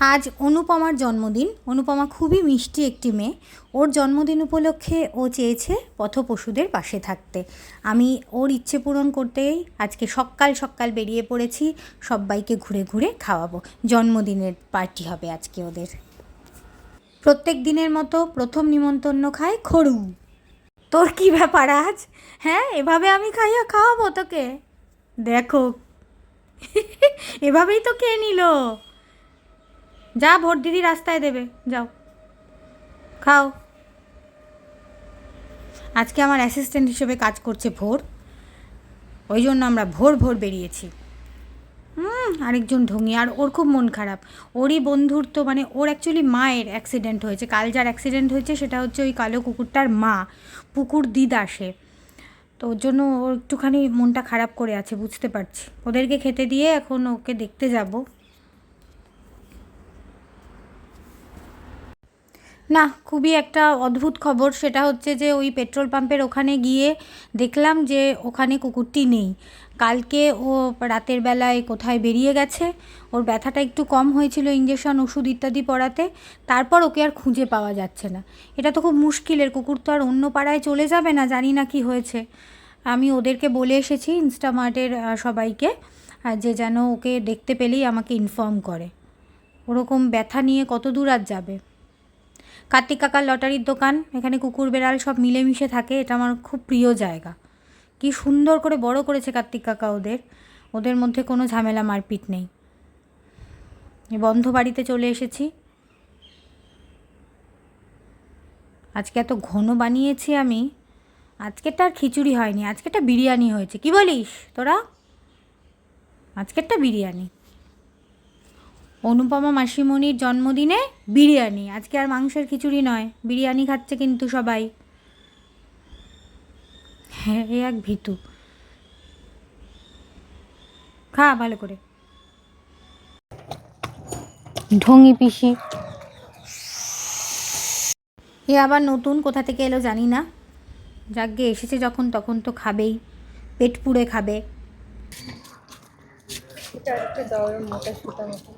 আজ অনুপমার জন্মদিন। অনুপমা খুবই মিষ্টি একটি মেয়ে। ওর জন্মদিন উপলক্ষে ও চেয়েছে পথপশুদের পাশে থাকতে। আমি ওর ইচ্ছে পূরণ করতেই আজকে সকাল সকাল বেরিয়ে পড়েছি। সবাইকে ঘুরে ঘুরে খাওয়াবো। জন্মদিনের পার্টি হবে আজকে ওদের। প্রত্যেক দিনের মতো প্রথম নিমন্ত্রণ খায় খড়ু। তোর কি ব্যাপার আজ? হ্যাঁ এভাবে আমি খাইয়া খাওয়াবো তোকে? দেখো। এভাবেই তো কে নিল? যা ভোট দিদি রাস্তায় দেবে, যাও। খাও। আজকে আমার অ্যাসিস্ট্যান্ট হিসেবে কাজ করছে ভোর। ওই জন্য আমরা ভোর ভোর বেরিয়েছি। হুম, আরেকজন ঢঙি, আর ওর খুব মন খারাপ। ওরই বন্ধুর তো মানে ওর অ্যাকচুয়ালি মায়ের অ্যাক্সিডেন্ট হয়েছে। কাল যার অ্যাক্সিডেন্ট হয়েছে সেটা হচ্ছে ওই কালো কুকুরটার মা, পুকুর দিদা সে। তো ওর জন্য ওর একটুখানি মনটা খারাপ করে আছে, বুঝতে পারছি। ওদেরকে খেতে দিয়ে এখন ওকে দেখতে যাব। না, খুবই একটা অদ্ভুত খবর। সেটা হচ্ছে যে ওই পেট্রোল পাম্পের ওখানে গিয়ে দেখলাম যে ওখানে কুকুরটি নেই। কালকে ও রাতের বেলায় কোথায় বেরিয়ে গেছে। ওর ব্যথাটা একটু কম হয়েছিল ইঞ্জেকশন ওষুধ ইত্যাদি পড়াতে। তারপর ওকে আর খুঁজে পাওয়া যাচ্ছে না। এটা তো খুব মুশকিলের, কুকুর তো আর অন্য পাড়ায় চলে যাবে না, জানি না কি হয়েছে। আমি ওদেরকে বলে এসেছি, ইনস্টামার্টের সবাইকে যে যেন ওকে দেখতে পেলেই আমাকে ইনফর্ম করে। ওরকম ব্যথা নিয়ে কত দূর আর যাবে? কার্তিক কাকার লটারির দোকান, এখানে কুকুর, বেড়াল সব মিলেমিশে থাকে, এটা আমার খুব প্রিয় জায়গা। কি সুন্দর করে বড় করেছে কার্তিক কাকা ওদের ওদের মধ্যে কোনো ঝামেলা মারপিট নেই। বন্ধ বাড়িতে চলে এসেছি। আজকে এত ঘন বানিয়েছি আমি, আজকেরটা আর খিচুড়ি হয়নি, আজকেরটা বিরিয়ানি হয়েছে। কি বলিস তোরা? আজকেরটা বিরিয়ানি। অনুপমা মাসিমণির জন্মদিনে বিরিয়ানি। আজকে আর মাংসের খিচুড়ি নয়, বিরিয়ানি খাচ্ছে কিন্তু সবাই। হ্যাঁ এ এক ভিতু। খা ভালো করে। ঢঙি পিসি। এ আবার নতুন, কোথা থেকে এলো জানি না। যাকে এসেছে যখন, তখন তো খাবেই। পেট পুড়ে খাবে। এটা একটা দাও মোটা সুতা মতো।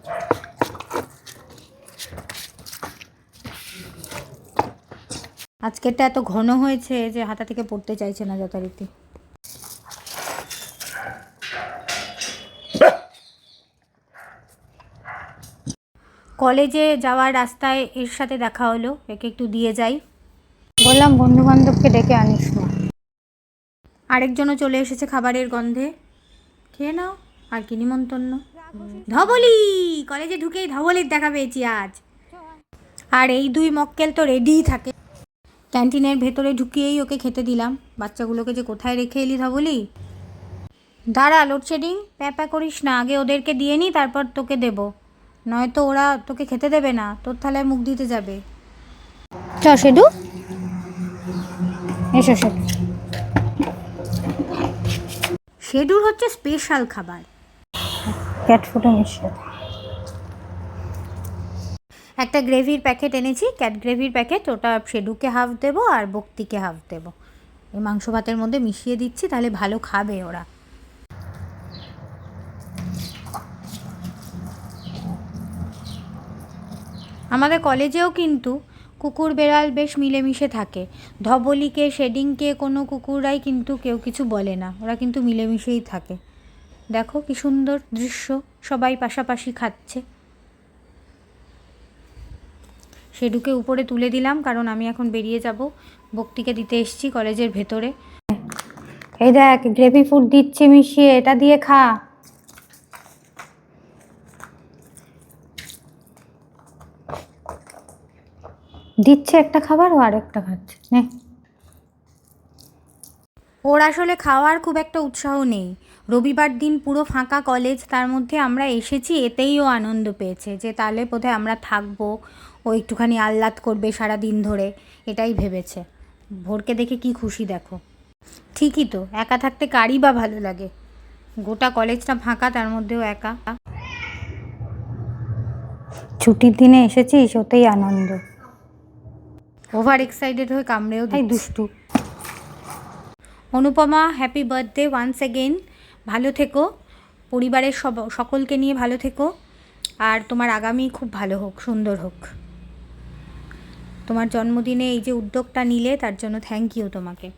আজকেরটা এত ঘন হয়েছে যে হাতা থেকে পড়তে চাইছে না যথারীতি। কলেজে যাওয়ার রাস্তায় এর সাথে দেখা হলো একে একটু দিয়ে যাই। বললাম বন্ধু বান্ধবকে ডেকে আনিস না। আরেকজনও চলে এসেছে খাবারের গন্ধে। খেয়ে নাও। আর কি নিমন্তন্ন ধবলি! কলেজে ঢুকেই ধবলির দেখা পেয়েছি আজ। আর এই দুই মক্কেল তো রেডিই থাকে। ক্যান্টিনের ভেতরে ঢুকিয়েই ওকে খেতে দিলাম। বাচ্চাগুলোকে যে কোথায় রেখে এলি ধবলি? দাঁড়া লোডশেডিং প্যাপা করিস না, আগে ওদেরকে দিয়ে নি, তারপর তোকে দেব। নয়তো ওরা তোকে খেতে দেবে না, তোর থালায় মুখ দিতে যাবে। চ সেদু এসো সেদু শেডুর হচ্ছে স্পেশাল খাবার। ক্যাট ফুডে মিশিয়ে একটা গ্রেভির প্যাকেট এনেছি, ক্যাট গ্রেভির প্যাকেট, ওটা শেডুকে হাফ দেবো আর বক্তিকে হাফ দেবো। এই মাংস ভাতের মধ্যে মিশিয়ে দিচ্ছি, তাহলে ভালো খাবে ওরা। আমাদের কলেজেও কিন্তু কুকুর বেড়াল বেশ মিলেমিশে থাকে। ধবলিকে, শেডিংকে কোনো কুকুরাই কিন্তু কেউ কিছু বলে না, ওরা কিন্তু মিলেমিশেই থাকে। দেখো কি সুন্দর দৃশ্য, সবাই পাশাপাশি খাচ্ছে। সেডুকে উপরে তুলে দিলাম, কারণ আমি এখন বেরিয়ে যাব। বক্তিকে দিতে এসছি কলেজের ভেতরে। এই দেখ, গ্রেভি ফুড দিচ্ছি মিশিয়ে, এটা দিয়ে খা। দিচ্ছে একটা খাবার, ও আরেকটা খাচ্ছে। নে। ওর আসলে খাওয়ার খুব একটা উৎসাহ নেই। রবিবার দিন পুরো ফাঁকা কলেজ তার মধ্যে আমরা এসেছি এতেই ও আনন্দ পেয়েছে যে তাহলে বোধহয় আমরা থাকব ও একটুখানি আহ্লাদ করবে সারা দিন ধরে এটাই ভেবেছে। ভোরকে দেখে কি খুশি দেখো। ঠিকই তো একা থাকতে কারই বা ভালো লাগে? গোটা কলেজটা ফাঁকা তার মধ্যেও একা। ছুটির দিনে এসেছিস ওতেই আনন্দ। ওভার এক্সাইটেড হয়ে কামড়েও তাই দুষ্টু। Anupama happy birthday once again ভালো থেকো। পরিবারের সব, সকলকে নিয়ে ভালো থেকো। আর তোমার আগামী খুব ভালো হোক, সুন্দর হোক। তোমার জন্মদিনে এই যে উদ্যোগটা নিলে তার জন্য থ্যাংক ইউ তোমাকে।